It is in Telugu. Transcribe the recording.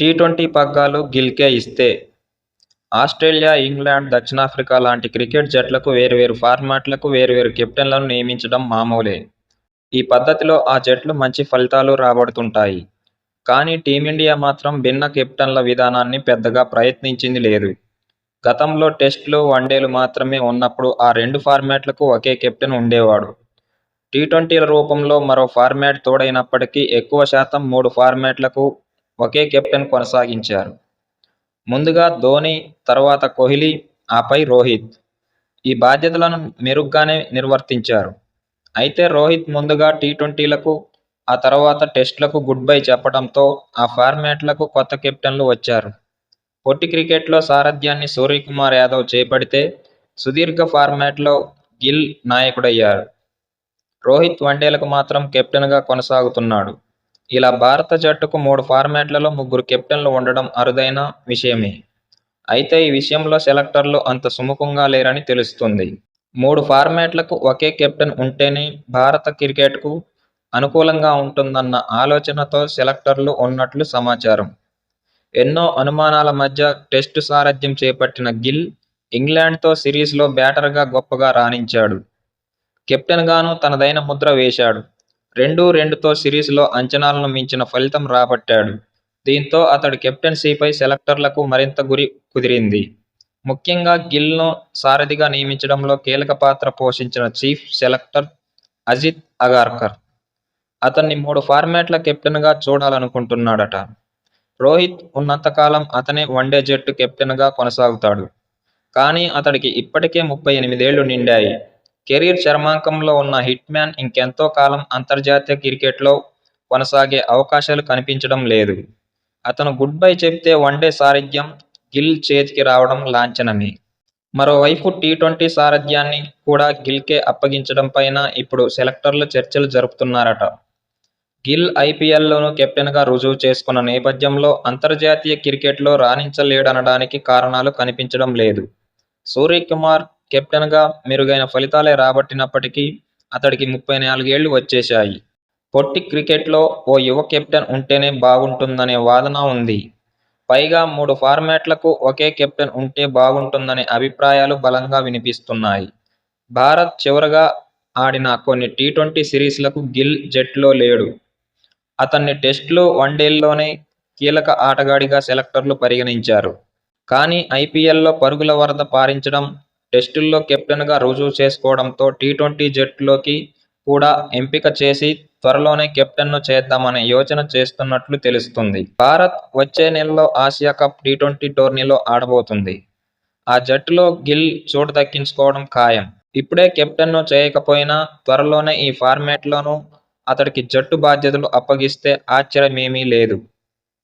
టీ ట్వంటీ పగ్గాలు గిల్కే ఇస్తే ఆస్ట్రేలియా, ఇంగ్లాండ్, దక్షిణాఫ్రికా లాంటి క్రికెట్ జట్లకు వేరువేరు ఫార్మాట్లకు వేరువేరు కెప్టెన్లను నియమించడం మామూలే. ఈ పద్ధతిలో ఆ జట్లు మంచి ఫలితాలు రాబడుతుంటాయి. కానీ టీమిండియా మాత్రం భిన్న కెప్టెన్ల విధానాన్ని పెద్దగా ప్రయత్నించింది లేదు. గతంలో టెస్టులు, వన్డేలు మాత్రమే ఉన్నప్పుడు ఆ రెండు ఫార్మాట్లకు ఒకే కెప్టెన్ ఉండేవాడు. టీ ట్వంటీల రూపంలో మరో ఫార్మాట్ తోడైనప్పటికీ ఎక్కువ శాతం మూడు ఫార్మాట్లకు ఒకే కెప్టెన్ కొనసాగించారు. ముందుగా ధోని తర్వాత కోహ్లీ, ఆపై రోహిత్ ఈ బాధ్యతలను మెరుగ్గానే నిర్వర్తించారు. అయితే రోహిత్ ముందుగా టీ ట్వంటీలకు, ఆ తర్వాత టెస్టులకు గుడ్బై చెప్పడంతో ఆ ఫార్మాట్లకు కొత్త కెప్టెన్లు వచ్చారు. పొట్టి క్రికెట్లో సారథ్యాన్ని సూర్యకుమార్ యాదవ్ చేపడితే సుదీర్ఘ ఫార్మాట్లో గిల్ నాయకుడయ్యారు. రోహిత్ వన్డేలకు మాత్రం కెప్టెన్గా కొనసాగుతున్నాడు. ఇలా భారత జట్టుకు మూడు ఫార్మాట్లలో ముగ్గురు కెప్టెన్లు ఉండడం అరుదైన విషయమే. అయితే ఈ విషయంలో సెలెక్టర్లు అంత సుముఖంగా లేరని తెలుస్తుంది మూడు ఫార్మాట్లకు ఒకే కెప్టెన్ ఉంటేనే భారత క్రికెట్కు అనుకూలంగా ఉంటుందన్న ఆలోచనతో సెలెక్టర్లు ఉన్నట్లు సమాచారం. ఎన్నో అనుమానాల మధ్య టెస్టు సారథ్యం చేపట్టిన గిల్ ఇంగ్లాండ్తో సిరీస్లో బ్యాటర్గా గొప్పగా రాణించాడు. కెప్టెన్గానూ తనదైన ముద్ర వేశాడు. రెండు-రెండుతో సిరీస్లో అంచనాలను మించిన ఫలితం రాబట్టాడు. దీంతో అతడు కెప్టెన్సీపై సెలెక్టర్లకు మరింత గురి కుదిరింది. ముఖ్యంగా గిల్ను సారథిగా నియమించడంలో కీలక పాత్ర పోషించిన చీఫ్ సెలెక్టర్ అజిత్ అగార్కర్ అతన్ని మూడు ఫార్మాట్ల కెప్టెన్గా చూడాలనుకుంటున్నాడట. రోహిత్ ఉన్నంతకాలం అతనే వన్డే జట్టు కెప్టెన్గా కొనసాగుతాడు. కానీ అతడికి ఇప్పటికే ముప్పై ఎనిమిదేళ్ళు నిండాయి. కెరీర్ చరమాంకంలో ఉన్న హిట్ మ్యాన్ ఇంకెంతో కాలం అంతర్జాతీయ క్రికెట్లో కొనసాగే అవకాశాలు కనిపించడం లేదు. అతను గుడ్ బై చెబితే వన్డే సారథ్యం గిల్ చేతికి రావడం లాంఛనమే. మరోవైపు టీ ట్వంటీ సారథ్యాన్ని కూడా గిల్కే అప్పగించడం పైన ఇప్పుడు సెలెక్టర్లు చర్చలు జరుపుతున్నారట. గిల్ ఐపీఎల్లోనూ కెప్టెన్గా రుజువు చేసుకున్న నేపథ్యంలో అంతర్జాతీయ క్రికెట్లో రాణించలేడనడానికి కారణాలు కనిపించడం లేదు. సూర్యకుమార్ కెప్టెన్గా మెరుగైన ఫలితాలే రాబట్టినప్పటికీ అతడికి ముప్పై నాలుగేళ్ళు వచ్చేశాయి. పొట్టి క్రికెట్లో ఓ యువ కెప్టెన్ ఉంటేనే బాగుంటుందనే వాదన ఉంది. పైగా మూడు ఫార్మాట్లకు ఒకే కెప్టెన్ ఉంటే బాగుంటుందనే అభిప్రాయాలు బలంగా వినిపిస్తున్నాయి. భారత్ చివరగా ఆడిన కొన్ని టీ ట్వంటీ సిరీస్లకు గిల్ జెట్లో లేడు. అతన్ని టెస్టులు, వన్డేల్లోనే కీలక ఆటగాడిగా సెలెక్టర్లు పరిగణించారు. కానీ ఐపీఎల్లో పరుగుల వరద పారించడం, టెస్టుల్లో కెప్టెన్గా రుజువు చేసుకోవడంతో టీ ట్వంటీ జట్టులోకి కూడా ఎంపిక చేసి త్వరలోనే కెప్టెన్ను చేద్దామనే యోచన చేస్తున్నట్లు తెలుస్తుంది. భారత్ వచ్చే నెలలో ఆసియా కప్ టీ ట్వంటీ టోర్నీలో ఆడబోతుంది ఆ జట్టులో గిల్ చోటు దక్కించుకోవడం ఖాయం. ఇప్పుడే కెప్టెన్ను చేయకపోయినా త్వరలోనే ఈ ఫార్మాట్లోనూ అతడికి జట్టు బాధ్యతలు అప్పగిస్తే ఆశ్చర్యమేమీ లేదు.